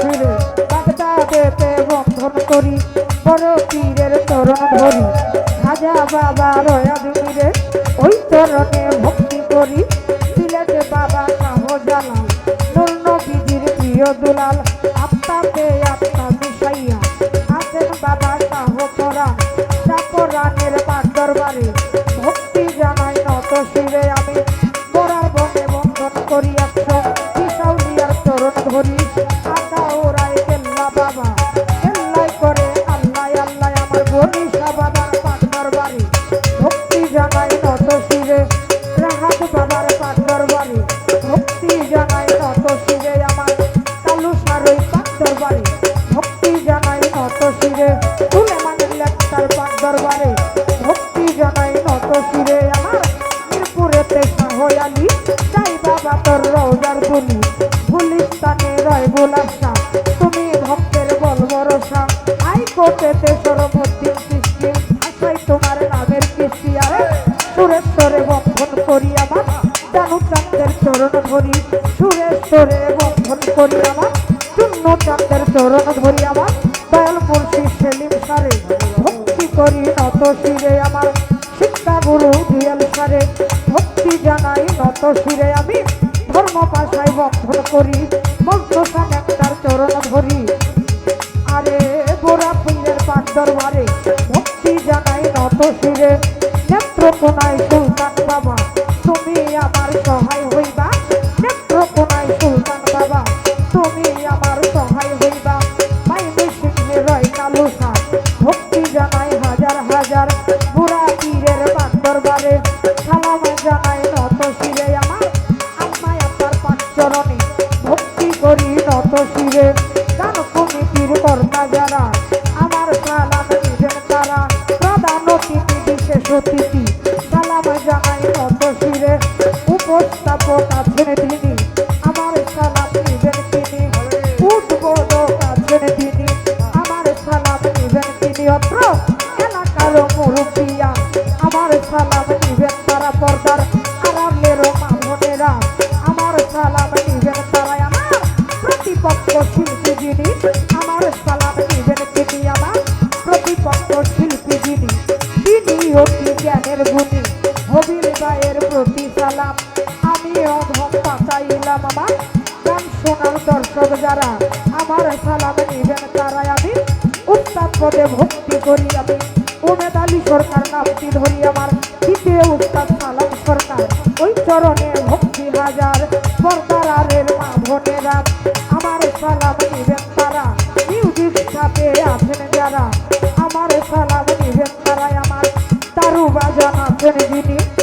ফিরে বাগদাদেতে বন্ধন করি, বড় পীরের চরণ ধরি। খাজা বাবা রয়া দুমিরে ওই চরণে ভক্তি করি। সিলেটে বাবা শাহ জালাল নুর নবীজির প্রিয় দুলাল বাবা তোর রোজার গুলি গুলিস্তানে রয় গোলাপসা তুমি ভক্তের বল ভরসা। হাইকোর্টেতে সরবদ্দিন সৃষ্টি আশাই তোমার নামের কৃষ্টি আরে সুরেশ্বরে বন্ধন করি আমার জানু চাঁদের চরণ ধরি। সুরেশ্বরে বন্ধন করি আমার শূন্য চাঁদের চরণ ধরি আমার দয়াল মুর্শি সেলিম সারে, ভক্তি করি নত শিরে আমার। শিক্ষা গুরু দিয়াল সারে ভক্তি জানাই, নত শিরে আমি ধর্ম পাশায় বন্ধন করি মধ্যসান একটার চরণ ধরি। আরে বোরা পীরের পাক দরবারে ভক্তি জানাই, নত শিরে নেত্রকোনায় সুলতান কমিটির যারা, আমার সালাম নিবেন তারা। প্রধান অতিথি, বিশেষ অতিথি, সালাম জানাই নত শিরে উপস্থাপক আছেন তিনি, আমার সালাম নিবেন তিনি, উদ্বোধক আছেন তিনি, আমার সালাম নিবেন তিনি। অত্র এলাকার মুরব্বিয়া, আমার সালাম যারা আমার সালাম নিবেন, তারাই আমি উস্তাদ পদে ভক্তি করি আমি। উমেদ আলী সরকার নামটি ধরি আমার, দ্বিতীয় উস্তাদ সালাম সরকার। ওই চরণে ভক্তি হাজার পর্দারের মা বোনেরা আমার সালাম নিবেন তারা মিউজিক সাথে আছেন যারা। আমার সালাম নিবেন তারাই আমার। তারু বাজান আছেন যিনি।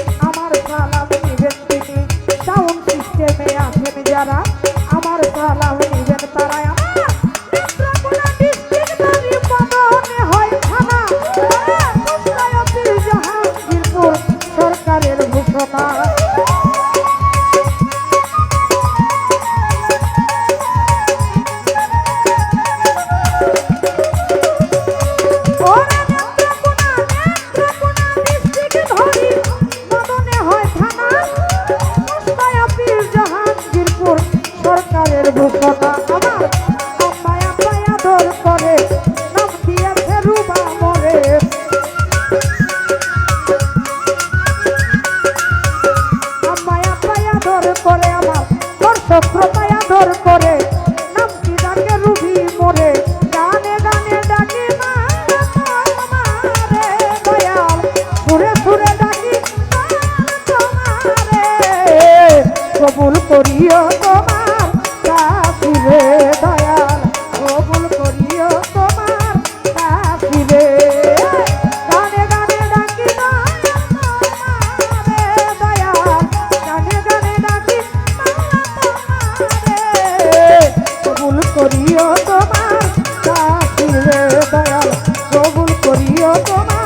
প্রিয় তোমার